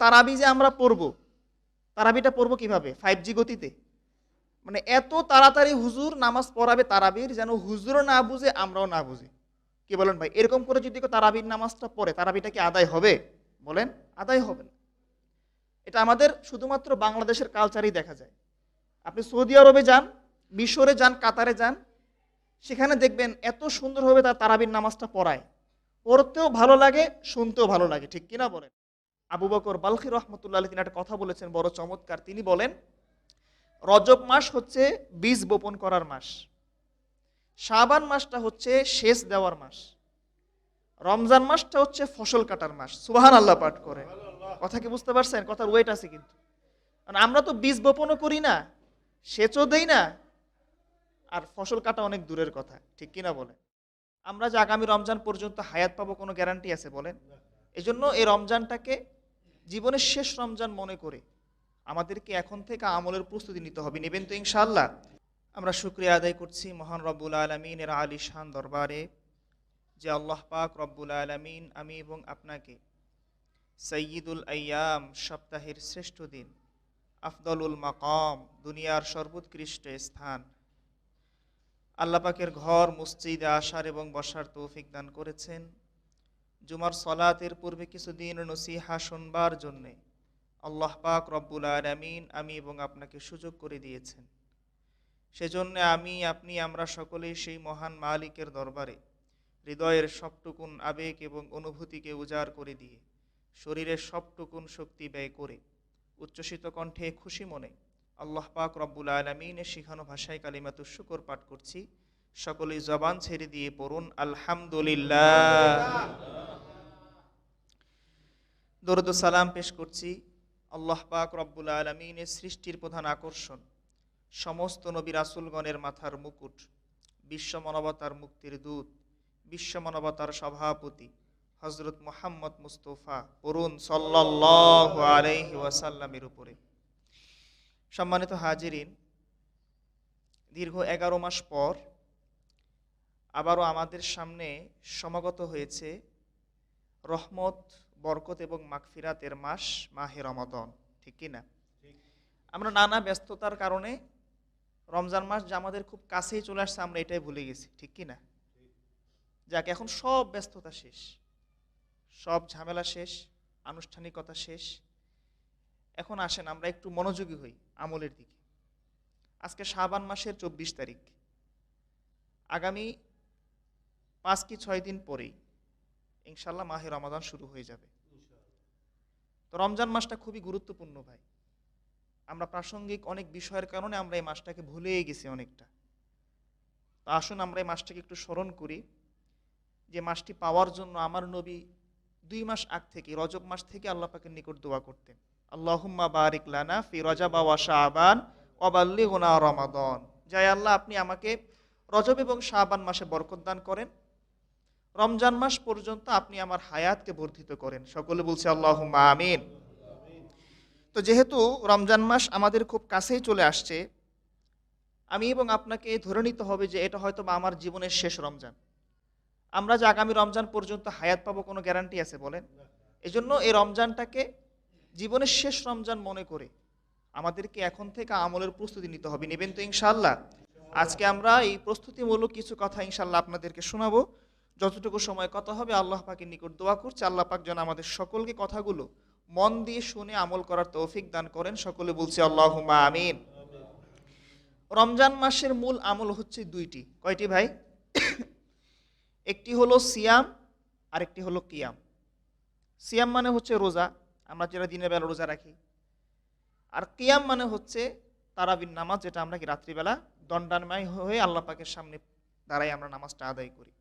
তারাবি যে আমরা পড়ব, তারাবিটা পড়ব কীভাবে? ফাইভ জি গতিতে। মানে এত তাড়াতাড়ি হুজুর নামাজ পড়াবে তারাবির যেন হুজুরও না বুঝে, আমরাও না বুঝি। কি বলেন ভাই? এরকম করে যদি তারাবির নামাজটা পড়ে, তারাবিটা কি আদায় হবে? বলেন, আদায় হবে না। এটা আমাদের শুধুমাত্র বাংলাদেশের কালচারই দেখা যায়। আপনি সৌদি আরবে যান, মিশরে যান, কাতারে যান, সেখানে দেখবেন এত সুন্দরভাবে তার তারাবির নামাজটা পড়ায়। পড়তেও ভালো লাগে, শুনতেও ভালো লাগে, ঠিক কিনা বলেন? আবু বকর বালখি রহমতুল্লাহ তিনি একটা কথা বলেছেন, বড় চমৎকার। তিনি বলেন, রজব মাস হচ্ছে বীজ বপন করার মাস। শাবান মাসটা হচ্ছে শেষ দেওয়ার মাস। রমজান মাসটা হচ্ছে ফসল কাটার মাস। সুবাহান আল্লাহ পাঠ করে। কথা কি বুঝতে পারছেন? কথার ওয়েট আছে কিন্তু। কারণ আমরা তো বীজ বপনও করি না, সেচও দেই না, আর ফসল কাটা অনেক দূরের কথা। ঠিক কিনা বলেন? আমরা যে আগামী রমজান পর্যন্ত হায়াত পাবো কোনো গ্যারান্টি আছে বলেন? এজন্য এই রমজানটাকে জীবনের শেষ রমজান মনে করে আমাদেরকে এখন থেকে আমলের প্রস্তুতি নিতে হবে। নেবেন তো ইনশাআল্লাহ। আমরা শুক্রিয়া আদায় করছি মহান রব্বুল আলমিনের আলী শান দরবারে যে আল্লাহ পাক রব্বুল আলমিন আমি এবং আপনাকে সৈয়দুল আয়াম, সপ্তাহের শ্রেষ্ঠ দিন, আফদলুল মাকাম, দুনিয়ার সর্বোৎকৃষ্ট স্থান আল্লাপাকের ঘর, মসজিদে আসার এবং বসার তৌফিক দান করেছেন। জুমার সলাতের পূর্বে কিছুদিন নসিহা শুনবার জন্যে আল্লাহ পাক রব্বুল আলমিন আমি এবং আপনাকে সুযোগ করে দিয়েছেন। সেজন্য আমি, আপনি, আমরা সকলেই সেই মহান মালিকের দরবারে হৃদয়ের সবটুকুন আবেগ এবং অনুভূতিকে উজাড় করে দিয়ে শরীরের সবটুকুন শক্তি ব্যয় করে উচ্ছ্বসিত কণ্ঠে খুশি মনে আল্লাহ পাক রব্বুল আলমিনের শিখানো ভাষায় কালিমাতুর শুকর পাঠ করছি। সকলেই জবান ছেড়ে দিয়ে পড়ুন, আলহামদুলিল্লাহ। সালাম পেশ করছি আল্লাহ পাক রব্বুল আলমিনের সৃষ্টির প্রধান আকর্ষণ, সমস্ত নবী রাসুলগণের মাথার মুকুট, বিশ্ব মানবতার মুক্তির দূত, বিশ্ব মানবতার সভাপতি হজরত মোহাম্মদ মুস্তফা পড়ুন সাল্লাহ আলাইহি ওয়াসাল্লামের উপরে। সম্মানিত হাজিরিন, দীর্ঘ এগারো মাস পর আবারও আমাদের সামনে সমাগত হয়েছে রহমত বরকত এবং মাগফিরাতের মাস মাহে রমাদন ঠিক কি না? আমরা নানা ব্যস্ততার কারণে রমজান মাস যে আমাদের খুব কাছেই চলে আসছে আমরা এটাই ভুলে গেছি ঠিক কি না? যাক এখন সব ব্যস্ততা শেষ সব ঝামেলা শেষ আনুষ্ঠানিকতা শেষ। এখন আসেন আমরা একটু মনোযোগী হই আমলের দিকে। আজকে শাবান মাসের চব্বিশ তারিখ। আগামী পাঁচ কি ছয় দিন পরেই ইনশাল্লাহ মাহে রমাদান শুরু হয়ে যাবে। তো রমজান মাসটা খুবই গুরুত্বপূর্ণ ভাই। আমরা প্রাসঙ্গিক অনেক বিষয়ের কারণে আমরা এই মাসটাকে ভুলেই গেছি অনেকটা। তো আসুন আমরা এই মাসটাকে একটু স্মরণ করি যে মাসটি পাওয়ার জন্য আমার নবী দুই মাস আগ থেকে, রজব মাস থেকে আল্লাহ পাকের নিকট দোয়া করতেন। আল্লাহুম্মা বারিক লানা ফি রজাবা ওয়া শাবান ওয়াবাল্লিগুনা রমাদন। যাই আল্লাহ আপনি আমাকে রজব এবং শাবান মাসে বরকত দান করেন। রমজান মাস পর্যন্ত আপনি আমার হায়াতকে বর্ধিত করেন। সকলে বলছে, আল্লাহুম্মা আমিন। তো যেহেতু রমজান মাস আমাদের খুব কাছেই চলে আসছে, আমি এবং আপনাকে ধরে নিতে হবে যে এটা হয়তো বা আমার জীবনের শেষ রমজান। আমরা যে আগামী রমজান পর্যন্ত হায়াত পাবো কোনো গ্যারান্টি আছে বলেন? এজন্য এই রমজানটাকে জীবনের শেষ রমজান মনে করে আমাদেরকে এখন থেকে আমলের প্রস্তুতি নিতে হবে। নেবেন তো ইনশাল্লাহ আজকে আমরা এই প্রস্তুতিমূলক কিছু কথা ইনশাল্লাহ আপনাদেরকে শোনাবো। যতটুকু সময় কথা হবে, আল্লাহ পাকের নিকট দোয়া করছে। আল্লাহ পাক যেন আমাদের সকলকে কথাগুলো মন দিয়ে শুনে আমল করার তৌফিক দান করেন। সকলে বলছে আল্লাহ আমিন। রমজান মাসের মূল আমল হচ্ছে দুইটি। কয়টি ভাই? একটি হলো সিয়াম আর একটি হলো কিয়াম। সিয়াম মানে হচ্ছে রোজা, আমরা যেটা দিনের বেলা রোজা রাখি। আর কিয়াম মানে হচ্ছে তারাবিন নামাজ, যেটা আমরা কি রাত্রিবেলা দণ্ডানময় হয়ে আল্লাহ পাকের সামনে দাঁড়াই আমরা নামাজটা আদায় করি।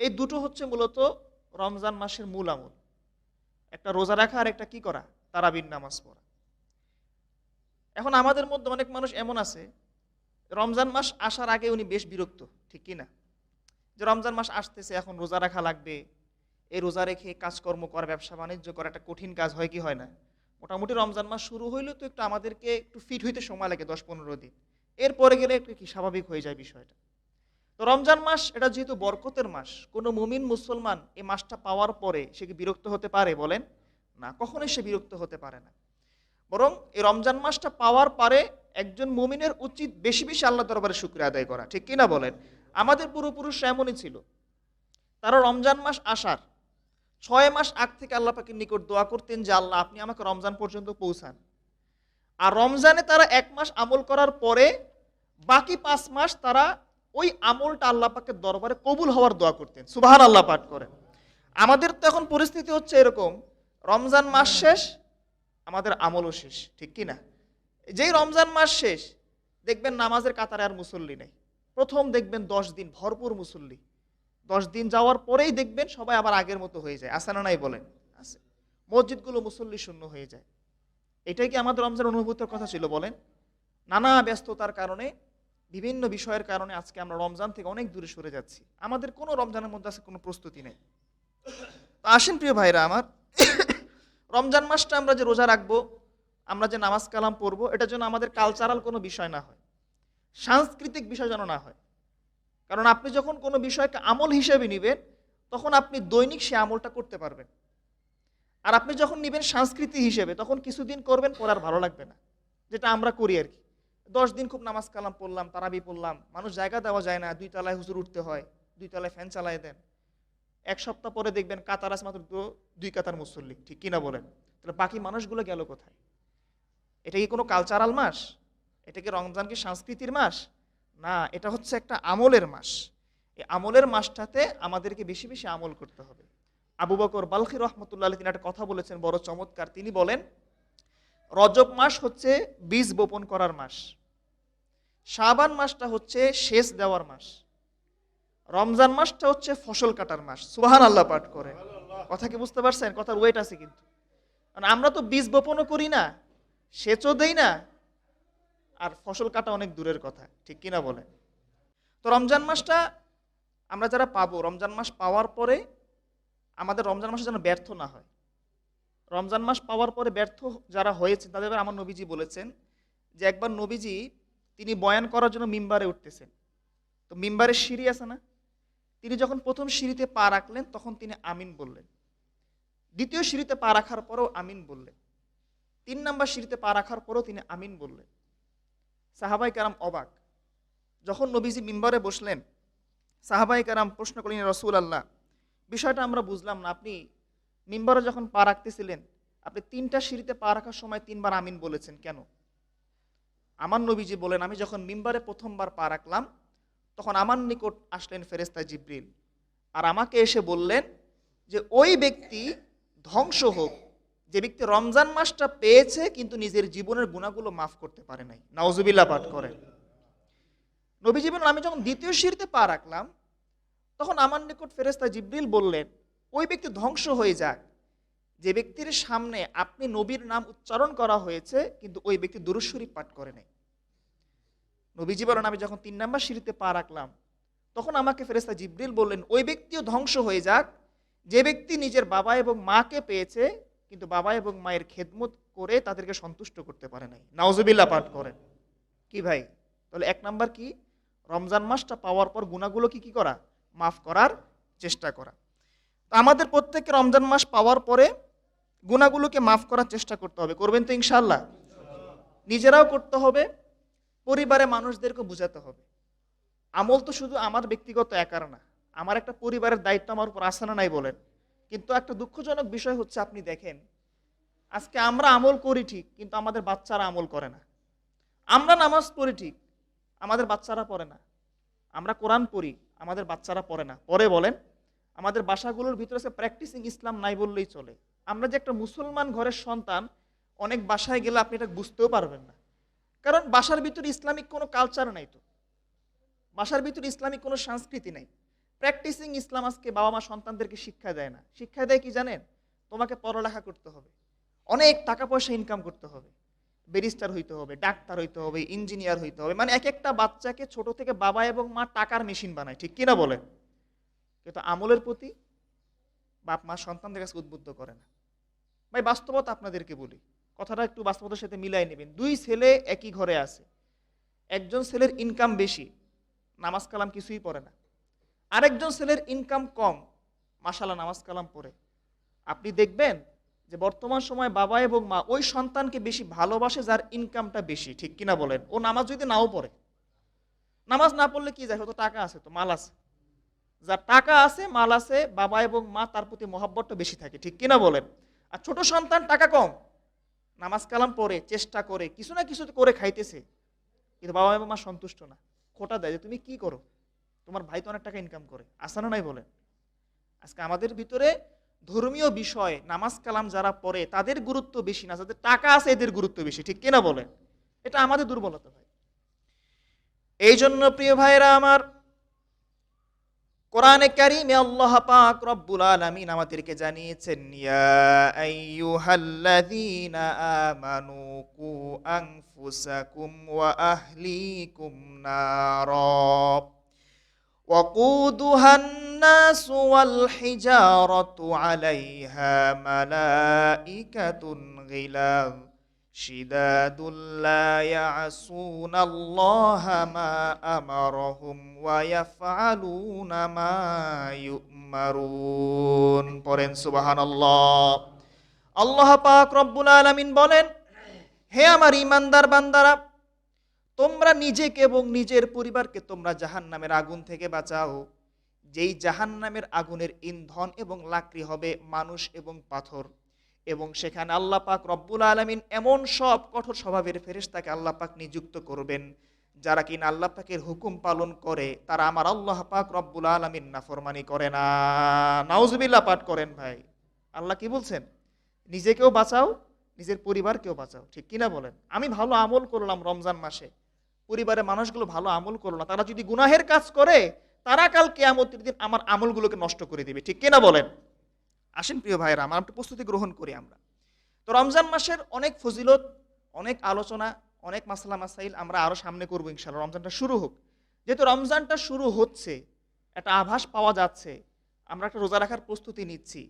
এই দুটো হচ্ছে মূলত রমজান মাসের মূল আমল। একটা রোজা রাখা আর একটা কি করা? তারাবিন নামাজ পড়া। এখন আমাদের মধ্যে অনেক মানুষ এমন আছে, রমজান মাস আসার আগে উনি বেশ বিরক্ত, ঠিক কি না? যে রমজান মাস আসতেছে, এখন রোজা রাখা লাগবে, এই রোজা রেখে কাজকর্ম করা, ব্যবসা বাণিজ্য করা একটা কঠিন কাজ হয় কি হয় না? মোটামুটি রমজান মাস শুরু হইলেও তো একটু আমাদেরকে একটু ফিট হইতে সময় লাগে দশ পনেরো দিন। এরপরে গেলে একটু কি স্বাভাবিক হয়ে যায় বিষয়টা। তো রমজান মাস, এটা যেহেতু বরকতের মাস, কোনো মুমিন মুসলমান এই মাসটা পাওয়ার পরে সে কি বিরক্ত হতে পারে বলেন? না, কখনোই সে বিরক্ত হতে পারে না। বরং এই রমজান মাসটা পাওয়ার পরে একজন মুমিনের উচিত বেশি বেশি আল্লাহ দরবারে শুক্রিয়া আদায় করা, ঠিক কিনা বলেন? আমাদের পূর্বপুরুষ এমনই ছিল। তারা রমজান মাস আসার ছয় মাস আগ থেকে আল্লাহ পাকের নিকট দোয়া করতেন যে, আল্লাহ, আপনি আমাকে রমজান পর্যন্ত পৌঁছান। আর রমজানে তারা এক মাস আমল করার পরে বাকি পাঁচ মাস তারা ওই আমলটা আল্লাহ পাকের দরবারে কবুল হওয়ার দোয়া করতেন। সুবাহান আল্লাহ পাঠ করেন। আমাদের তো এখন পরিস্থিতি হচ্ছে এরকম, রমজান মাস শেষ, আমাদের আমলও শেষ, ঠিক কি না? যেই রমজান মাস শেষ, দেখবেন নামাজের কাতারে আর মুসল্লি নেই। প্রথম দেখবেন দশ দিন ভরপুর মুসল্লি। দশ দিন যাওয়ার পরেই দেখবেন সবাই আবার আগের মতো হয়ে যায়। আসানা নাই বলেন? আছে। মসজিদগুলো মুসল্লি শূন্য হয়ে যায়। এটাই কি আমাদের রমজান অনুভূতির কথা ছিল বলেন? নানা ব্যস্ততার কারণে বিভিন্ন বিষয়ের কারণে আজকে আমরা রমজান থেকে অনেক দূরে সরে যাচ্ছি। আমাদের কোনো রমজানের মধ্যে আছে কোনো প্রস্তুতি নেই। তো আসেন প্রিয় ভাইরা আমার, রমজান মাসটা আমরা যে রোজা রাখব, আমরা যে নামাজ কালাম পড়ব এটা যেন আমাদের কালচারাল কোনো বিষয় না হয়। সাংস্কৃতিক বিষয় যেন না হয়। কারণ আপনি যখন কোনো বিষয়কে আমল হিসেবে নেবেন, তখন আপনি দৈনিক সে আমলটা করতে পারবেন। আর আপনি যখন নেবেন সংস্কৃতি হিসেবে, তখন কিছুদিন করবেন পর আর ভালো লাগবে না। যেটা আমরা করি আর কি। দশ দিন খুব নামাজ কালাম পড়লাম, তারাবি পড়লাম। মানুষ জায়গা দেওয়া যায় না, দুই তলায় হুজুর উঠতে হয়, দুই তলায় ফ্যান চালায় দেন। এক সপ্তাহ পরে দেখবেন কাতার আছে মাত্র দুই কাতার মুসল্লি, ঠিক কিনা বলেন? তাহলে বাকি মানুষগুলো গেল কোথায়? এটা কি কোনো কালচারাল মাস? এটা কি রমজান কি সংস্কৃতির মাস? না, এটা হচ্ছে একটা আমলের মাস। এই আমলের মাসটাতে আমাদেরকে বেশি বেশি আমল করতে হবে। আবু বকর বালখি রহমতুল্লাহ তিনি একটা কথা বলেছেন, বড় চমৎকার। তিনি বলেন, রজব মাস হচ্ছে বীজ বপন করার মাস। শাবান মাসটা হচ্ছে শেষ দেওয়ার মাস। রমজান মাসটা হচ্ছে ফসল কাটার মাস। সুবাহান আল্লাহ পাঠ করে। কথা কি বুঝতে পারছেন? কথার ওয়েট আছে কিন্তু। আমরা তো বীজ বপনও করি না, সেচও দেই না, আর ফসল কাটা অনেক দূরের কথা। ঠিক কিনা বলেন? তো রমজান মাসটা আমরা যারা পাবো, রমজান মাস পাওয়ার পরে আমাদের রমজান মাসে যেন ব্যর্থ না হয়। রমজান মাস পাওয়ার পরে ব্যর্থ যারা হয়েছে তাদের আমার নবীজি বলেছেন যে, একবার নবীজি তিনি বয়ান করার জন্য মিম্বারে উঠতেছেন। তো মিম্বারের সিঁড়ি আছে না? তিনি যখন প্রথম সিঁড়িতে পা রাখলেন, তখন তিনি আমিন বললেন। দ্বিতীয় সিঁড়িতে পা রাখার পরেও আমিন বললেন। তিন নম্বর সিঁড়িতে পা রাখার পরেও তিনি আমিন বললেন। সাহাবাই কারাম অবাক। যখন নবীজি মিম্বারে বসলেন, সাহাবাই কারাম প্রশ্ন করলেন রসুল আল্লাহ বিষয়টা আমরা বুঝলাম না। আপনি মিম্বারে যখন পা রাখতেছিলেন, আপনি তিনটা সিঁড়িতে পা রাখার সময় তিনবার আমিন বলেছেন কেন? আমার নবীজি বলেন, আমি যখন মিম্বারে প্রথমবার পা রাখলাম, তখন আমার নিকট আসলেন ফেরেস্তা জিব্রিল। আর আমাকে এসে বললেন যে, ওই ব্যক্তি ধ্বংস হোক। যে ব্যক্তি রমজান মাসটা পেয়েছে, কিন্তু নিজের জীবনের গুণাগুলো মাফ করতে পারে নাই। নাওজুবিল্লা পাঠ করেন। নবী জীবন আমি যখন দ্বিতীয় সিঁড়িতে পা রাখলাম, তখন আমার নিকট ফেরেস্তা জিব্রিল বললেন, ওই ব্যক্তি ধ্বংস হয়ে যাক। যে ব্যক্তির সামনে আপনি নবীর নাম উচ্চারণ করা হয়েছে, কিন্তু ওই ব্যক্তি দুরুশ্বরী পাঠ করে নাই। নবীজি বলেন, আমি যখন তিন নম্বর সিঁড়িতে পা রাখলাম, তখন আমাকে ফেরেস্তা জিব্রিল বললেন, ওই ব্যক্তিও ধ্বংস হয়ে যাক। যে ব্যক্তি নিজের বাবা এবং মাকে পেয়েছে, কিন্তু বাবা এবং মায়ের খেদমত করে তাদেরকে সন্তুষ্ট করতে পারে নাই। নাওজবিল্লা পাঠ করেন। কি ভাই? তাহলে এক নাম্বার কি? রমজান মাসটা পাওয়ার পর গুণাগুলো কি কি করা? মাফ করার চেষ্টা করা। আমাদের প্রত্যেককে রমজান মাস পাওয়ার পরে গুণাগুলোকে মাফ করার চেষ্টা করতে হবে। করবেন তো ইনশাল্লাহ নিজেরাও করতে হবে পরিবারে মানুষদেরকে বোঝাতে হবে। আমল তো শুধু আমার ব্যক্তিগত একার না, আমার একটা পরিবারের দায়িত্ব আমার উপর আসে না নাই বলেন। কিন্তু একটা দুঃখজনক বিষয় হচ্ছে আপনি দেখেন, আজকে আমরা আমল করি ঠিক, কিন্তু আমাদের বাচ্চারা আমল করে না। আমরা নামাজ পড়ি ঠিক, আমাদের বাচ্চারা পড়ে না। আমরা কোরআন পড়ি, আমাদের বাচ্চারা পড়ে না। পরে বলেন, আমাদের বাসাগুলোর ভিতরে প্র্যাকটিসিং ইসলাম নাই বললেই চলে। আমরা যে একটা মুসলমান ঘরের সন্তান, অনেক বাসায় গেলে আপনি এটা বুঝতেও পারবেন না। কারণ বাসার ভিতরে ইসলামিক কোনো কালচার নাই তো। বাসার ভিতরে ইসলামিক কোনো সংস্কৃতি নাই। প্র্যাকটিসিং ইসলাম আজকে বাবা মা সন্তানদেরকে শিক্ষা দেয় না। শিক্ষা দেয় কি জানেন? তোমাকে পড়ালেখা করতে হবে। অনেক টাকা পয়সা ইনকাম করতে হবে। ব্যারিস্টার হইতে হবে, ডাক্তার হইতে হবে ইঞ্জিনিয়ার হইতে হবে। মানে এক একটা বাচ্চাকে ছোট থেকে বাবা এবং মা টাকার মেশিন বানায়, ঠিক কিনা বলে কিন্তু আমলের প্রতি বাপ মা সন্তানদের কাছে উদ্বুদ্ধ করে না। ভাই, বাস্তবতা আপনাদেরকে বলি। কথাটা একটু বাস্তবতার সাথে মিলাই নেবেন। দুই ছেলে একই ঘরে আছে। একজন ছেলের ইনকাম বেশি, নামাজ কালাম কিছুই পড়ে না। আরেকজন ছেলের ইনকাম কম মাসালা নামাজ কালাম পড়ে। আপনি দেখবেন যে বর্তমান সময় বাবা এবং মা ওই সন্তানকে বেশি ভালোবাসে যার ইনকামটা বেশি, ঠিক কিনা বলেন? ও নামাজ যদি নাও পড়ে, নামাজ না পড়লে কি যায়? হয়তো টাকা আছে তো, মাল আছে। যার টাকা আছে, মাল আছে, বাবা এবং মা তার প্রতি মহাব্বতটা বেশি থাকে, ঠিক কিনা বলেন? আর ছোট সন্তান টাকা কম। নামাজ কালাম পড়ে, চেষ্টা করে, কিছু না কিছু করে খাইতেছে। কিন্তু বাবা মা সন্তুষ্ট না। খোটা দেয় যে, তুমি কি করো? তোমার ভাই তো অনেক টাকা ইনকাম করে। আসানো নাই বলেন আজকে আমাদের ভিতরে ধর্মীয় বিষয়, নামাজ কালাম যারা পড়ে, তাদের গুরুত্ব বেশি না। যাদের টাকা আছে, এদের গুরুত্ব বেশি। ঠিক কিনা বলেন? এটা আমাদের দুর্বলতা ভাই। এই জন্য প্রিয় ভাইরা আমার কোরআনে কারিমে আল্লাহ পাক রব্বুল আলামিন আমাদেরকে জানিয়েছেন ইয়া আইয়ুহাল্লাযীনা আমানু কু আনফুসাকুম ওয়া আহলিকুম নারা وقودها الناس والحجارة عليها ملائكة غلاظ شداد لا يعصون الله ما أمرهم ويفعلون ما يؤمرون পড়েন সুবহানাল্লাহ আল্লাহ পাক রব্বুল আলামিন বলেন হে আমার ইমানদার বান্দারা তোমরা নিজেকে এবং নিজের পরিবারকে তোমরা জাহান্নামের আগুন থেকে বাঁচাও যেই জাহান্নামের আগুনের ইন্ধন এবং লাকড়ি হবে মানুষ এবং পাথর এবং সেখানে আল্লাহ পাক রব্বুল আলমিন এমন সব কঠোর স্বভাবের ফেরেশতাকে আল্লাহ পাক নিযুক্ত করবেন, যারা কিনা আল্লাহ পাকের হুকুম পালন করে, তারা আমার আল্লাহ পাক রব্বুল আলমিন নাফরমানি করে না। নাউজবিল্লা পাঠ করেন ভাই। আল্লাহ কি বলছেন? নিজেকেও বাঁচাও, নিজের পরিবারকেও বাঁচাও। ঠিক কিনা বলেন? আমি ভালো আমল করলাম রমজান মাসে। পরিবারের মানুষগুলো ভালো আমল করল না। তারা যদি গুনাহের কাজ করে, তারা কাল কেয়ামতের দিন আমার আমলগুলোকে নষ্ট করে দিবে। ঠিক কিনা বলেন? আসেন প্রিয় ভাইরা আমার একটু প্রস্তুতি গ্রহণ করি আমরা। তো রমজান মাসের অনেক ফজিলত, অনেক আলোচনা, অনেক মাসালা মাসাইল আমরা আরও সামনে করব ইনশাল্লাহ রমজানটা শুরু হোক। যেহেতু রমজানটা শুরু হচ্ছে, একটা আভাস পাওয়া যাচ্ছে, আমরা একটা রোজা রাখার প্রস্তুতি নিচ্ছি।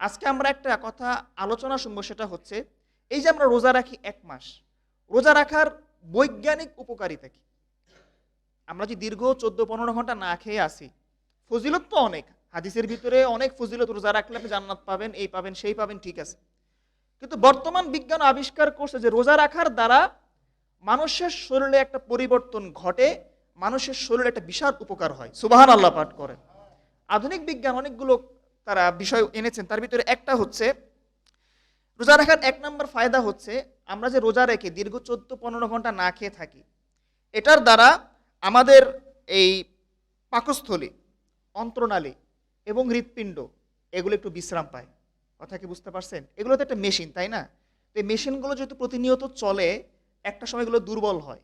আজকে আমরা একটা কথা আলোচনা শুনব, সেটা হচ্ছে, এই যে আমরা রোজা রাখি এক মাস, রোজা রাখার বৈজ্ঞানিক উপকারিতা কি? আমরা যে দীর্ঘ চোদ্দ পনেরো ঘণ্টা না খেয়ে আসি ফজিলত তো অনেক। হাদিসের ভিতরে অনেক ফজিলত রোজা রাখলে আপনি জান্নাত পাবেন, এই পাবেন, সেই পাবেন, ঠিক আছে। কিন্তু বর্তমান বিজ্ঞান আবিষ্কার করছে যে রোজা রাখার দ্বারা মানুষের শরীরে একটা পরিবর্তন ঘটে, মানুষের শরীরে একটা বিশাল উপকার হয়। সুবাহান আল্লাহ পাঠ করেন। আধুনিক বিজ্ঞান অনেকগুলো তারা বিষয় এনেছেন, তার ভিতরে একটা হচ্ছে, রোজা রাখার এক নম্বর ফায়দা হচ্ছে, আমরা যে রোজা রেখে দীর্ঘ চোদ্দ পনেরো ঘণ্টা না খেয়ে থাকি, এটার দ্বারা আমাদের এই পাকস্থলী, অন্ত্রনালী এবং হৃৎপিণ্ড, এগুলো একটু বিশ্রাম পায়। কথা কি বুঝতে পারছেন? এগুলো তো একটা মেশিন তাই না? তো এই মেশিনগুলো যেহেতু প্রতিনিয়ত চলে, একটা সময় এগুলো দুর্বল হয়।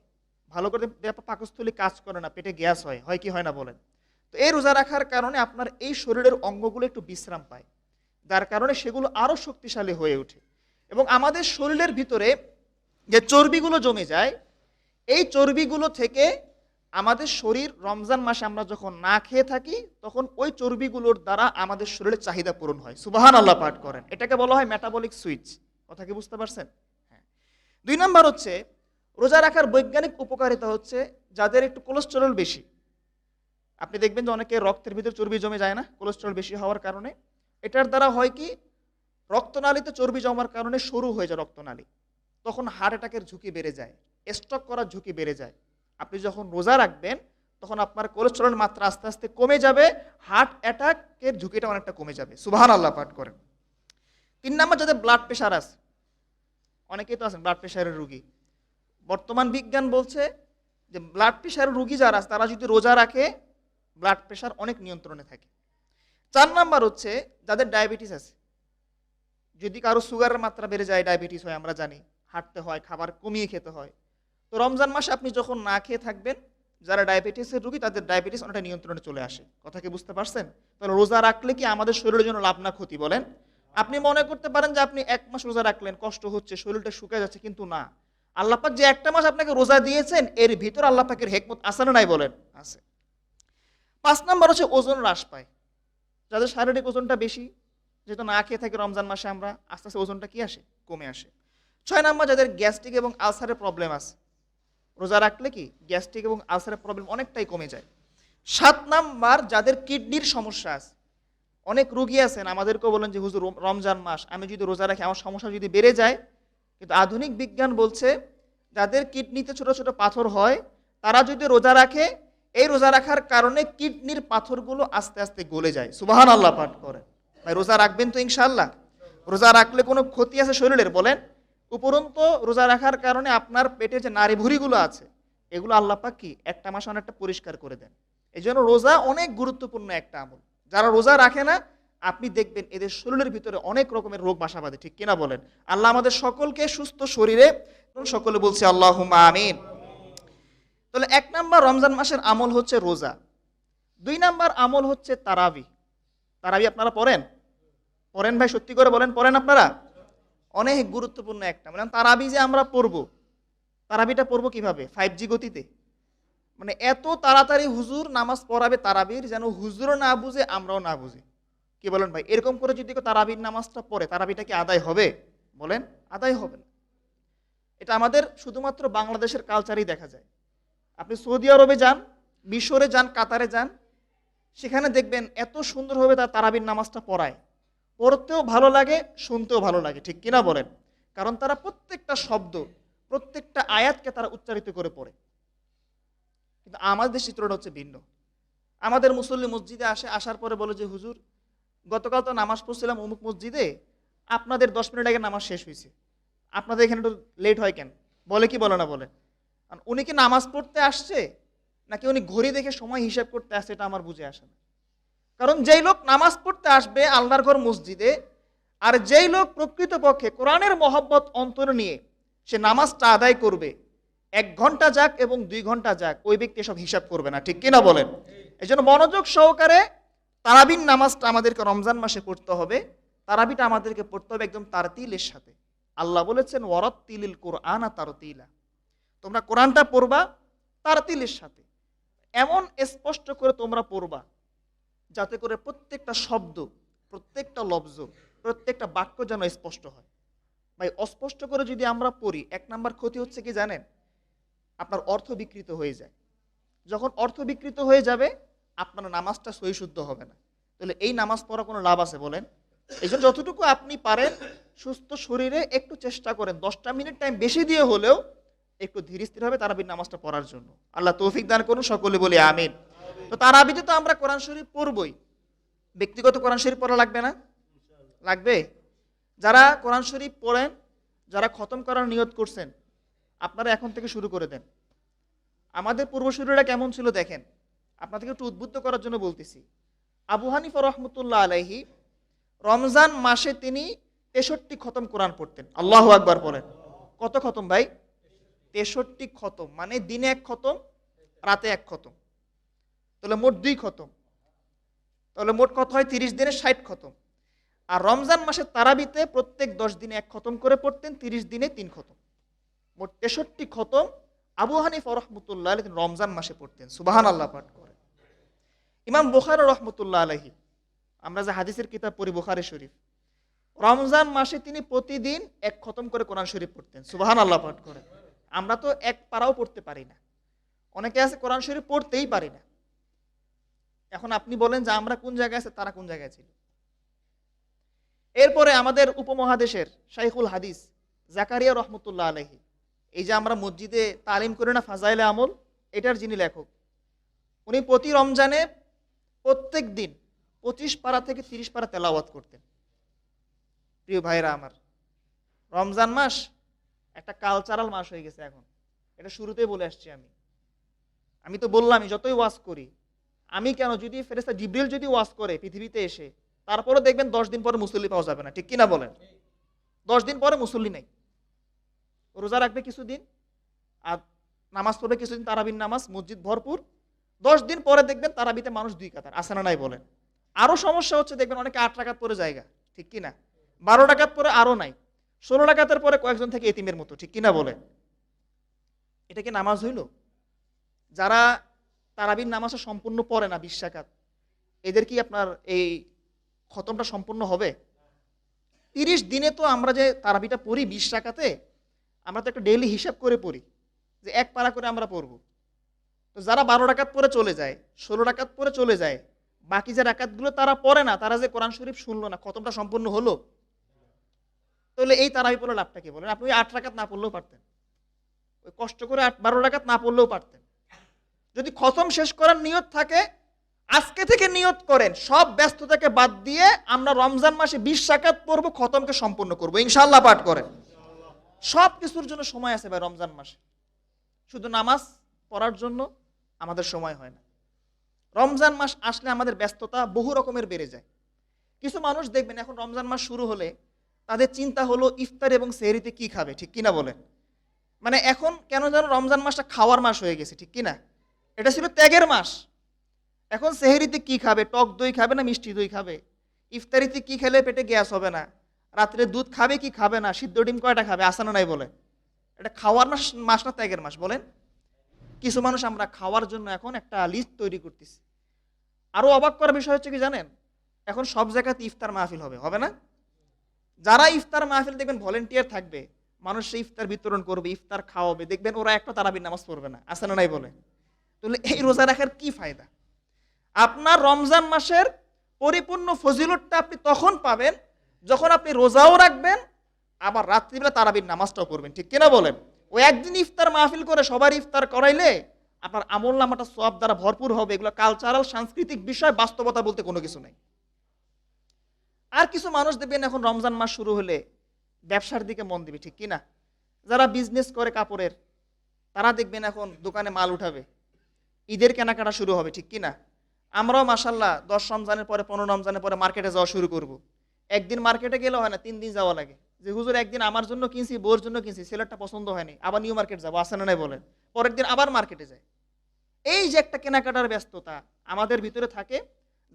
ভালো করে পাকস্থলী কাজ করে না, পেটে গ্যাস হয় হয় কি হয় না বলেন? তো এই রোজা রাখার কারণে আপনার এই শরীরের অঙ্গগুলো একটু বিশ্রাম পায়। যার কারণে সেগুলো আরও শক্তিশালী হয়ে ওঠে। এবং আমাদের শরীরের ভিতরে যে চর্বিগুলো জমে যায়, এই চর্বিগুলো থেকে আমাদের শরীর রমজান মাসে আমরা যখন না খেয়ে থাকি, তখন ওই চর্বিগুলোর দ্বারা আমাদের শরীরের চাহিদা পূরণ হয়। সুবাহান আল্লাহ পাঠ করেন। এটাকে বলা হয় মেটাবলিক সুইচ কথা কি বুঝতে পারছেন? হ্যাঁ। দুই নম্বর হচ্ছে, রোজা রাখার বৈজ্ঞানিক উপকারিতা হচ্ছে যাদের একটু কোলেস্টেরল বেশি। আপনি দেখবেন যে অনেকে রক্তের ভিতরে চর্বি জমে যায় না কোলেস্টেরল বেশি হওয়ার কারণে। এটার দ্বারা হয় কি, রক্তনালীতে চর্বি জমার কারণে সরু হয়ে যায় রক্তনালী। তখন হার্ট অ্যাটাকের ঝুঁকি বেড়ে যায় স্ট্রোক করার ঝুঁকি বেড়ে যায়। আপনি যখন রোজা রাখবেন, তখন আপনার কোলেস্টেরলের মাত্রা আস্তে আস্তে কমে যাবে হার্ট অ্যাটাকের ঝুঁকিটা অনেকটা কমে যাবে। সুবাহান আল্লাহ পাঠ করেন। তিন নম্বর যাদের ব্লাড প্রেশার আছে, অনেকেই তো আছেন ব্লাড প্রেশারের রুগী। বর্তমান বিজ্ঞান বলছে যে ব্লাড প্রেশারের রুগী যারা আছে, তারা যদি রোজা রাখে ব্লাড প্রেশার অনেক নিয়ন্ত্রণে থাকে। চার নাম্বার হচ্ছে যাদের ডায়াবেটিস আছে, যদি কারও সুগারের মাত্রা বেড়ে যায় ডায়াবেটিস হয়, আমরা জানি। হাঁটতে হয়, খাবার কমিয়ে খেতে হয় তো রমজান মাসে আপনি যখন না খেয়ে থাকবেন, যারা ডায়াবেটিসের রুগী, তাদের ডায়াবেটিস অনেকটা নিয়ন্ত্রণে চলে আসে। কথা কি বুঝতে পারছেন? তাহলে রোজা রাখলে কি আমাদের শরীরের জন্য লাভ না ক্ষতি বলেন? আপনি মনে করতে পারেন যে আপনি এক মাস রোজা রাখলেন, কষ্ট হচ্ছে, শরীরটা শুকিয়ে যাচ্ছে, কিন্তু না। আল্লাপাক যে একটা মাস আপনাকে রোজা দিয়েছেন, এর ভিতর আল্লাহ পাকের হেকমত আসে না নাই বলেন? আছে। পাঁচ নম্বর হচ্ছে ওজন হ্রাস পায়। যাদের শারীরিক ওজনটা বেশি, যেহেতু না খেয়ে থাকি রমজান মাসে আমরা, আস্তে আস্তে ওজনটা কি আসে? কমে আসে। ছয় নম্বর, যাদের গ্যাস্ট্রিক এবং আলসারের প্রবলেম আছে রোজা রাখলে কি গ্যাস্ট্রিক এবং আলসারের প্রবলেম অনেকটাই কমে যায়। সাত নাম্বার, যাদের কিডনির সমস্যা আছে, অনেক রুগী আছেন, আমাদেরকেও বলেন যে, হুজুর রমজান মাস, আমি যদি রোজা রাখি, আমার সমস্যা যদি বেড়ে যায়। কিন্তু আধুনিক বিজ্ঞান বলছে, যাদের কিডনিতে ছোট ছোট পাথর হয়, তারা যদি রোজা রাখে, এই রোজা রাখার কারণে কিডনির পাথরগুলো আস্তে আস্তে গলে যায়। সুবাহান আল্লাহ পাঠ করে। ভাই, রোজা রাখবেন তো ইনশাল্লাহ রোজা রাখলে কোনো ক্ষতি আছে শরীরের? বলেন। উপরন্ত রোজা রাখার কারণে আপনার পেটে যে নারী ভুঁড়িগুলো আছে, এগুলো আল্লাহ পাক কি? একটা মাসে অনেকটা পরিষ্কার করে দেন। এই জন্য রোজা অনেক গুরুত্বপূর্ণ একটা আমল। যারা রোজা রাখে না, আপনি দেখবেন এদের শরীরের ভিতরে অনেক রকমের রোগ বাসা বাঁধে, ঠিক কিনা বলেন? আল্লাহ আমাদের সকলকে সুস্থ শরীরে, সকলে বলছে আল্লাহ আমিন। তাহলে এক নাম্বার রমজান মাসের আমল হচ্ছে রোজা। দুই নাম্বার আমল হচ্ছে তারাবি। তারাবি আপনারা পড়েন? পড়েন ভাই, সত্যি করে বলেন, পড়েন আপনারা? অনেক গুরুত্বপূর্ণ একটা। মানে তারাবি যে আমরা পড়ব, তারাবিটা পড়ব কীভাবে? ফাইভ জি গতিতে। মানে এত তাড়াতাড়ি হুজুর নামাজ পড়াবে তারাবির যেন হুজুরও না বুঝে, আমরাও না বুঝি। কি বলেন ভাই? এরকম করে যদি তারাবির নামাজটা পড়ে, তারাবিটা কি আদায় হবে? বলেন, আদায় হবে না। এটা আমাদের শুধুমাত্র বাংলাদেশের কালচারেই দেখা যায়। আপনি সৌদি আরবে যান, মিশরে যান, কাতারে যান, সেখানে দেখবেন এত সুন্দরভাবে তার তারাবির নামাজটা পড়ায়। পড়তেও ভালো লাগে, শুনতেও ভালো লাগে, ঠিক কিনা বলেন? কারণ তারা প্রত্যেকটা শব্দ, প্রত্যেকটা আয়াতকে তারা উচ্চারিত করে পড়ে। কিন্তু আমাদের চিত্রটা হচ্ছে ভিন্ন। আমাদের মুসল্লি মসজিদে আসে, আসার পরে বলে যে, হুজুর, গতকাল তো নামাজ পড়ছিলাম অমুক মসজিদে, আপনাদের দশ মিনিট আগে নামাজ শেষ হয়েছে। আপনাদের এখানে একটু লেট হয় কেন? বলে কি বলে না বলে। উনি কি নামাজ পড়তে আসছে, নাকি উনি ঘড়ি দেখে সময় হিসাব করতে আসছে, এটা আমার বুঝে আসে না। কারণ যেই লোক নামাজ পড়তে আসবে আল্লাহর ঘর মসজিদে, আর যেই লোক প্রকৃতপক্ষে কোরআনের মহব্বত অন্তর নিয়ে সে নামাজটা আদায় করবে, এক ঘণ্টা যাক এবং দুই ঘণ্টা যাক, ওই ব্যক্তি সব হিসাব করবে না। ঠিক কিনা বলেন? এই জন্য মনোযোগ সহকারে তারাবিন নামাজটা আমাদেরকে রমজান মাসে পড়তে হবে। তারাবিটা আমাদেরকে পড়তে হবে একদম তারতিলের সাথে। আল্লাহ বলেছেন ওয়ারত তিলিল কোরআন আর তারতিলা। তোমরা কোরআনটা পড়বা তারতিলের সাথে। এমন স্পষ্ট করে তোমরা পড়বা। যাতে করে প্রত্যেকটা শব্দ, প্রত্যেকটা লব্জ, প্রত্যেকটা বাক্য যেন স্পষ্ট হয়। ভাই, অস্পষ্ট করে যদি আমরা পড়ি, এক নাম্বার ক্ষতি হচ্ছে কি জানেন? আপনার অর্থ বিকৃত হয়ে যায়। যখন অর্থ বিকৃত হয়ে যাবে, আপনার নামাজটা সহিশুদ্ধ হবে না। তাহলে এই নামাজ পড়া কোনো লাভ আছে বলেন? এই জন্য যতটুকু আপনি পারেন, সুস্থ শরীরে একটু চেষ্টা করেন। দশটা মিনিট টাইম বেশি দিয়ে হলেও একটু ধীরে স্থির হবে তারাবির নামাজটা পড়ার জন্য। আল্লাহ তৌফিক দান করুন, সকলে বলি আমিন। তো তারাবিতে তো আমরা কোরআন শরীফ পড়বই। ব্যক্তিগত কোরআন শরীফ পড়া লাগবে না? লাগবে? যারা কোরআন শরীফ পড়েন, যারা খতম করার নিয়ত করছেন, আপনারা এখন থেকে শুরু করে দেন। আমাদের পূর্বসূরীরা কেমন ছিল দেখেন। আপনাদেরকে একটু উদ্বুদ্ধ করার জন্য বলতেছি। আবু হানিফা রহমতুল্লাহ আলাইহি রমজান মাসে তিনি তেষট্টি খতম কোরআন পড়তেন। আল্লাহ আকবার পড়েন। কত খতম ভাই? তেষট্টি খতম। মানে দিনে এক খতম, রাতে এক খতম। তাহলে মোট দুই খতম। তাহলে মোট কত হয়? তিরিশ দিনে ষাট খতম। আর রমজান মাসের তারাবিতে প্রত্যেক দশ দিনে এক খতম করে পড়তেন, তিরিশ দিনে তিন খতম। মোট তেষট্টি খতম। আবু হানিফ রহমতুল্লাহ আলহী রমজান মাসে পড়তেন সুবাহান আল্লাহ পাঠ করে ইমাম বুখার রহমতুল্লাহ আলহী আমরা যে হাদিসের কিতাব পড়ি বুখারে শরীফ, রমজান মাসে তিনি প্রতিদিন এক খতম করে কোরআন শরীফ পড়তেন সুবাহান আল্লাহ পাঠ করে আমরা তো এক পারাও পড়তে পারি না। অনেকে আছে কোরআন শরীফ পড়তেই পারি না। এখন আপনি বলেন যে আমরা কোন জায়গায় আছে, তারা কোন জায়গায় ছিল? এরপরে আমাদের উপমহাদেশের শাইখুল হাদিস, জাকারিয়া রহমতুল্লাহ আলহী এই যে আমরা মসজিদে তালিম করি না, ফাজাইলে আমল, এটার যিনি লেখক, উনি প্রতি রমজানে প্রত্যেক দিন পঁচিশ পারা থেকে তিরিশ পারা তেলাওয়াত করতেন। প্রিয় ভাইরা আমার, রমজান মাস একটা কালচারাল মাস হয়ে গেছে এখন। এটা শুরুতেই বলে আসছি আমি। আমি তো বললামই, যতই ওয়াজ করি আমি কেন? যদি ফেরেস্তা জিব্রিল যদি ওয়াজ করে পৃথিবীতে এসে তারপরে দেখবেন দশ দিন পরে মুসল্লি পাওয়া যাবে না। ঠিক কিনা বলেন? দশ দিন পরে মুসল্লি নেই। রোজা রাখবে কিছুদিন, আর নামাজ পড়বে কিছুদিন তারাবির নামাজ, মসজিদ ভরপুর। দশ দিন পরে দেখবেন তারাবিতে মানুষ দুই কাতার আসে না নাই বলেন? আরও সমস্যা হচ্ছে, দেখবেন অনেকে আট টাকাত পরে জায়গা, ঠিক কিনা? বারো টাকাত পরে আরও নাই। ষোলো টাকাতের পরে কয়েকজন থেকে এতিমের মতো, ঠিক কিনা বলে এটা কি নামাজ হইল? যারা তারাবির নামাজটা সম্পূর্ণ পড়ে না বিশ্বাকাত এদের কি আপনার এই খতমটা সম্পূর্ণ হবে? তিরিশ দিনে তো আমরা যে তারাবিটা পড়ি বিশ টাকাতে আমরা তো একটা ডেইলি হিসাব করে পড়ি যে এক পারা করে আমরা পড়ব। তো যারা বারো টাকাত পরে চলে যায়, ষোলো টাকাত পরে চলে যায়, বাকি যে রাকাতগুলো তারা পড়ে না, তারা যে কোরআন শরীফ শুনলো না, খতমটা সম্পূর্ণ হলো? তাহলে এই তারাবি পড়লে লাভটা কি বলেন? আপনি ওই আট রাকাত না পড়লেও পারতেন। ওই কষ্ট করে আট, বারো রাকাত না পড়লেও পারতেন। যদি খতম শেষ করার নিয়ত থাকে, আজকে থেকে নিয়ত করেন, সব ব্যস্ততাকে বাদ দিয়ে আমরা রমজান মাসে বিশ রাকাত পড়ব, খতমকে সম্পূর্ণ করব। ইনশাল্লাহ পাঠ করেন। সব কিছুর জন্য সময় আছে ভাই রমজান মাসে। শুধু নামাজ পড়ার জন্য আমাদের সময় হয় না। রমজান মাস আসলে আমাদের ব্যস্ততা বহু রকমের বেড়ে যায়। কিছু মানুষ দেখবেন এখন রমজান মাস শুরু হলে তাদের চিন্তা হলো, ইফতার এবং সেহরিতে কি খাবে, ঠিক কিনা বলেন? মানে এখন কেন যেন রমজান মাসটা খাওয়ার মাস হয়ে গেছে, ঠিক কিনা? এটা ছিল ত্যাগের মাস। এখন সেহরিতে কি খাবে? টক দই খাবে না মিষ্টি দই খাবে? ইফতারিতে কি খেলে পেটে গ্যাস হবে না? রাত্রে দুধ খাবে কি খাবে না? সিদ্ধ ডিম কয়টা খাবে? আসানো নাই বলে। এটা খাওয়ার মাস মাস না ত্যাগের মাস, বলেন। কিছু মানুষ আমরা খাওয়ার জন্য এখন একটা লিস্ট তৈরি করতেছি। আরও অবাক করার বিষয় হচ্ছে কি জানেন? এখন সব জায়গাতে ইফতার মাহফিল হবে হবে না? যারা ইফতার মাহফিল দেখবেন ভলেন্টিয়ার থাকবে, মানুষ ইফতার বিতরণ করবে, ইফতার খাওয়াবে, দেখবেন ওরা একটা তারাবির নামাজ পড়বে না। আসে না নাই বলে। তাহলে এই রোজা রাখার কি ফায়দা? আপনার রমজান মাসের পরিপূর্ণ ফজিলতটা আপনি তখন পাবেন যখন আপনি রোজাও রাখবেন, আবার রাত্রিবেলা তারাবির নামাজটাও করবেন ঠিক কিনা বলেন? ওই একদিন ইফতার মাহফিল করে সবার ইফতার করাইলে আপনার আমল নামাটা সব দ্বারা ভরপুর হবে। এগুলো কালচারাল সাংস্কৃতিক বিষয়, বাস্তবতা বলতে কোনো কিছু নেই। আর কিছু মানুষ দেখবেন এখন রমজান মাস শুরু হলে ব্যবসার দিকে মন দিবে, ঠিক কিনা? যারা বিজনেস করে কাপড়ের, তারা দেখবেন এখন দোকানে মাল উঠাবে। ঈদের কেনাকাটা শুরু হবে, ঠিক কিনা? আমরাও মাসাল্লাহ দশ রমজানের পরে, পনেরো রমজানের পরে মার্কেটে যাওয়া শুরু করব। একদিন মার্কেটে গেলে হয় না, তিন দিন যাওয়া লাগে। যে হুজুর একদিন আমার জন্য কিনছি বোর জন্য কিনছি ছেলেটা পছন্দ হয়নি, আবার নিউ মার্কেট যাব আসে না নাই বলেন। পরের দিন আবার মার্কেটে যায়। এই যে একটা কেনাকাটার ব্যস্ততা আমাদের ভিতরে থাকে,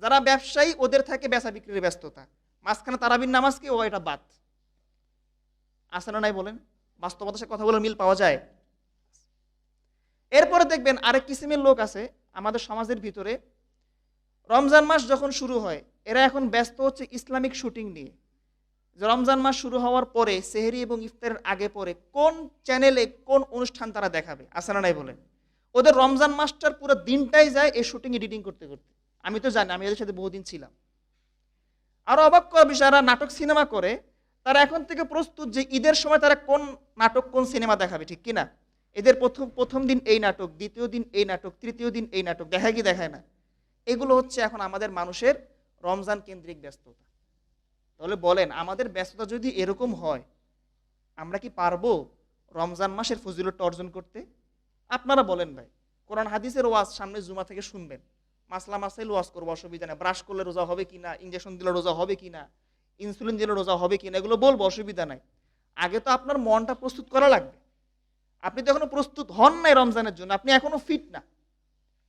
যারা ব্যবসায়ী ওদের থাকে বেচা বিক্রির ব্যস্ততা। মাঝখানে তারাবির নামাজ কি ও এটা বাদ। আসে না নাই বলেন? বাস্তবতার সাথে কথা বলে মিল পাওয়া যায়? এরপরে দেখবেন আরেক কিসিমের লোক আছে আমাদের সমাজের ভিতরে। রমজান মাস যখন শুরু হয়, এরা এখন ব্যস্ত হচ্ছে ইসলামিক শুটিং নিয়ে। রমজান মাস শুরু হওয়ার পরে, সেহেরি এবং ইফতারের আগে পরে কোন চ্যানেলে কোন অনুষ্ঠান তারা দেখাবে? আসে না নাই বলেন? ওদের রমজান মাসটার পুরো দিনটাই যায় এই শুটিং এডিটিং করতে করতে। আমি তো জানি, আমি এদের সাথে বহুদিন ছিলাম। আরও অবাক করা বিষয় এরা নাটক সিনেমা করে, তারা এখন থেকে প্রস্তুত যে ঈদের সময় তারা কোন নাটক, কোন সিনেমা দেখাবে, ঠিক কিনা? এদের প্রথম প্রথম দিন এই নাটক, দ্বিতীয় দিন এই নাটক, তৃতীয় দিন এই নাটক, দেখায় কি দেখায় না? এগুলো হচ্ছে এখন আমাদের মানুষের রমজান কেন্দ্রিক ব্যস্ততা। তাহলে বলেন, আমাদের ব্যস্ততা যদি এরকম হয়, আমরা কি পারব রমজান মাসের ফজিলতটা অর্জন করতে? আপনারা বলেন ভাই, কোরআন হাদিসের ওয়াজ সামনে জুমা থেকে শুনবেন। মাসলা মাসাইল ওয়াজ করব, অসুবিধা নেই। ব্রাশ করলে রোজা হবে কি না ইঞ্জেকশন দিলে রোজা হবে কি না ইনসুলিন দিলে রোজা হবে কি না এগুলো বলব, অসুবিধা নাই। আগে তো আপনার মনটা প্রস্তুত করা লাগবে। আপনি তো এখনও প্রস্তুত হন নাই রমজানের জন্য, আপনি এখনও ফিট না।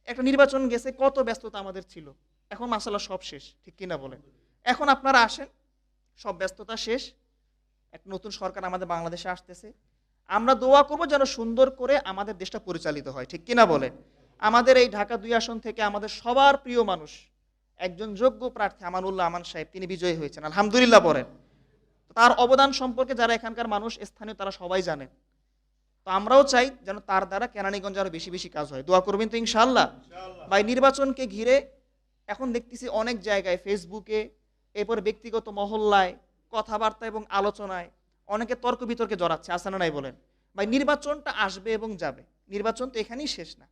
একটা নির্বাচন গেছে, কত ব্যস্ততা আমাদের ছিল। এখন মাসালা সব শেষ, ঠিক কিনা বলেন? এখন আপনারা আসেন, সব ব্যস্ততা শেষ। একটা নতুন সরকার আমাদের বাংলাদেশে আসতেছে। আমরা দোয়া করব যেন সুন্দর করে আমাদের দেশটা পরিচালিত হয়, ঠিক কিনা বলেন? আমাদের এই ঢাকা দুই আসন থেকে আমাদের সবার প্রিয় মানুষ, একজন যোগ্য প্রার্থী আমানুল্লাহ আমান সাহেব, তিনি বিজয়ী হয়েছেন, আলহামদুলিল্লাহ বলেন। তার অবদান সম্পর্কে যারা এখানকার মানুষ, স্থানীয়, তারা সবাই জানেন তো আমরাও চাই যেন তার দ্বারা কেরানীগঞ্জে আরও বেশি বেশি কাজ হয়। দোয়া করবেন তো ইনশাল্লাহ বা এই নির্বাচনকে ঘিরে এখন দেখতেছি অনেক জায়গায় ফেসবুকে এরপর ব্যক্তিগত মহল্লায় কথাবার্তা এবং আলোচনায় অনেকে তর্ক বিতর্কে জড়াচ্ছে আসানা নাই বলেন। ভাই নির্বাচনটা আসবে এবং যাবে। নির্বাচন তো এখানেই শেষ না।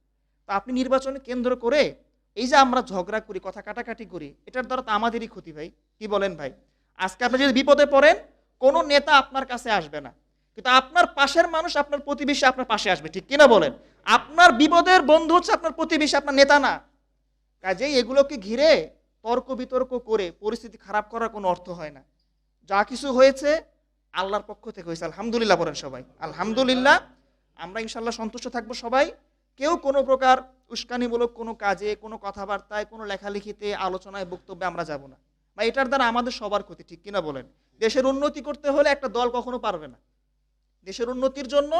তো আপনি নির্বাচন কেন্দ্র করে এই যে আমরা ঝগড়া করি কথা কাটাকাটি করি এটার দ্বারা তো আমাদেরই ক্ষতি ভাই। কি বলেন ভাই? আজকে আপনি যদি বিপদে পড়েন কোনো নেতা আপনার কাছে আসবে না। কিন্তু আপনার পাশের মানুষ আপনার প্রতিবেশী আপনার পাশে আসবে, ঠিক কিনা বলেন? আপনার বিপদের বন্ধু হচ্ছে আপনার প্রতিবেশী, আপনার নেতা না। কাজেই এগুলোকে ঘিরে তর্ক বিতর্ক করে পরিস্থিতি খারাপ করার কোনো অর্থ হয় না। যা কিছু হয়েছে আল্লাহর পক্ষ থেকে হয়েছে। আলহামদুলিল্লাহ বলেন সবাই। আলহামদুলিল্লাহ, আমরা ইনশাল্লাহ সন্তুষ্ট থাকব সবাই। কেউ কোনো প্রকার উস্কানিমূলক কোনো কাজে, কোনো কথাবার্তায়, কোনো লেখালেখিতে, আলোচনায়, বক্তব্যে আমরা যাব না। বা এটার দ্বারা আমাদের সবার ক্ষতি, ঠিক কিনা বলেন? দেশের উন্নতি করতে হলে একটা দল কখনো পারবে না। দেশের উন্নতির জন্য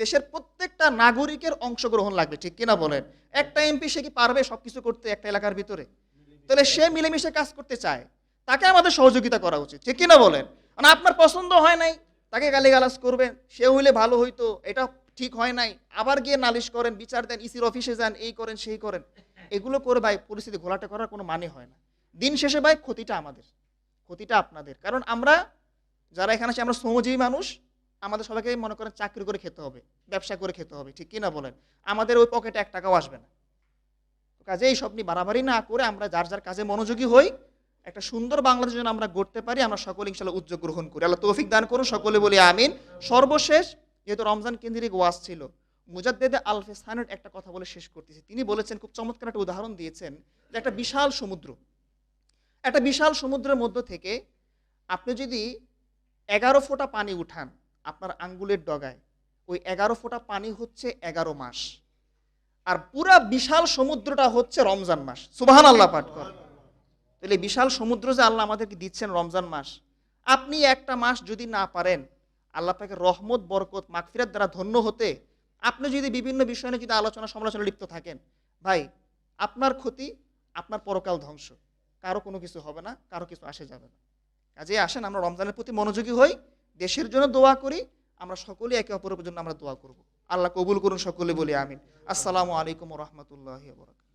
দেশের প্রত্যেকটা নাগরিকের অংশগ্রহণ লাগবে, ঠিক কিনা বলেন? একটা এমপি সে কি পারবে সবকিছু করতে একটা এলাকার ভিতরে? তাহলে সে মিলেমিশে কাজ করতে চায়, তাকে আমাদের সহযোগিতা করা উচিত, ঠিক কিনা বলেন? মানে আপনার পছন্দ হয় নাই, তাকে গালিগালাজ করবেন, সে হইলে ভালো হইতো, এটা ঠিক হয় নাই, আবার গিয়ে নালিশ করেন, বিচার দেন, ইসির অফিসে যান, এই করেন, সেই করেন, এগুলো করে ভাই পরিস্থিতি ঘোলাটে করার কোনো মানে হয় না। দিন শেষে ভাই ক্ষতিটা আমাদের, ক্ষতিটা আপনাদের, কারণ আমরা যারা এখানে আছি, আমরা শ্রমজীবী মানুষ আমাদের সবাইকে মনে করেন চাকরি করে খেতে হবে, ব্যবসা করে খেতে হবে, ঠিক কিনা বলেন? আমাদের ওই পকেটে এক টাকাও আসবে না। কাজে এই সব নিয়ে বাড়াবাড়ি না করে আমরা যার যার কাজে মনোযোগী হই, একটা সুন্দর বাংলাদেশ যেন আমরা গড়তে পারি, আমরা সকলে ইনশাল্লাহ উদ্যোগ গ্রহণ করি। আল্লাহ তৌফিক দান করুন, সকলে বলি আমিন। সর্বশেষ, যেহেতু রমজান কেন্দ্রিক ওয়াজ ছিল, মুজাদ্দেদে আলফেসানের একটা কথা বলে শেষ করতেছি। তিনি বলেছেন, খুব চমৎকার একটা উদাহরণ দিয়েছেন যে একটা বিশাল সমুদ্র। একটা বিশাল সমুদ্রের মধ্য থেকে আপনি যদি এগারো ফোঁটা পানি উঠান আপনার আঙ্গুলের ডগায়। ওই এগারো ফোঁটা পানি হচ্ছে এগারো মাস। আর পুরা বিশাল সমুদ্রটা হচ্ছে রমজান মাস। সুবাহান আল্লাহ পাঠ কর। তাহলে বিশাল সমুদ্র যে আল্লাহ আমাদেরকে দিচ্ছেন রমজান মাস, আপনি একটা মাস যদি না পারেন, আল্লাহ পাকে রহমত, বরকত, মাগফিরাত দ্বারা ধন্য হতে আপনি যদি বিভিন্ন বিষয় নিয়ে যদি আলোচনা সমালোচনা লিপ্ত থাকেন, ভাই, আপনার ক্ষতি, আপনার পরকাল ধ্বংস। কারও কোনো কিছু হবে না, কারও কিছু আসে যাবে না। কাজে আসেন, আমরা রমজানের প্রতি মনোযোগী হই দেশের জন্য দোয়া করি, আমরা সকলে একে অপরের জন্য আমরা দোয়া করব। আল্লাহ কবুল করুন সকলে বলি আমিন। আসসালামু আলাইকুম রহমতুল্লাহ বরকাত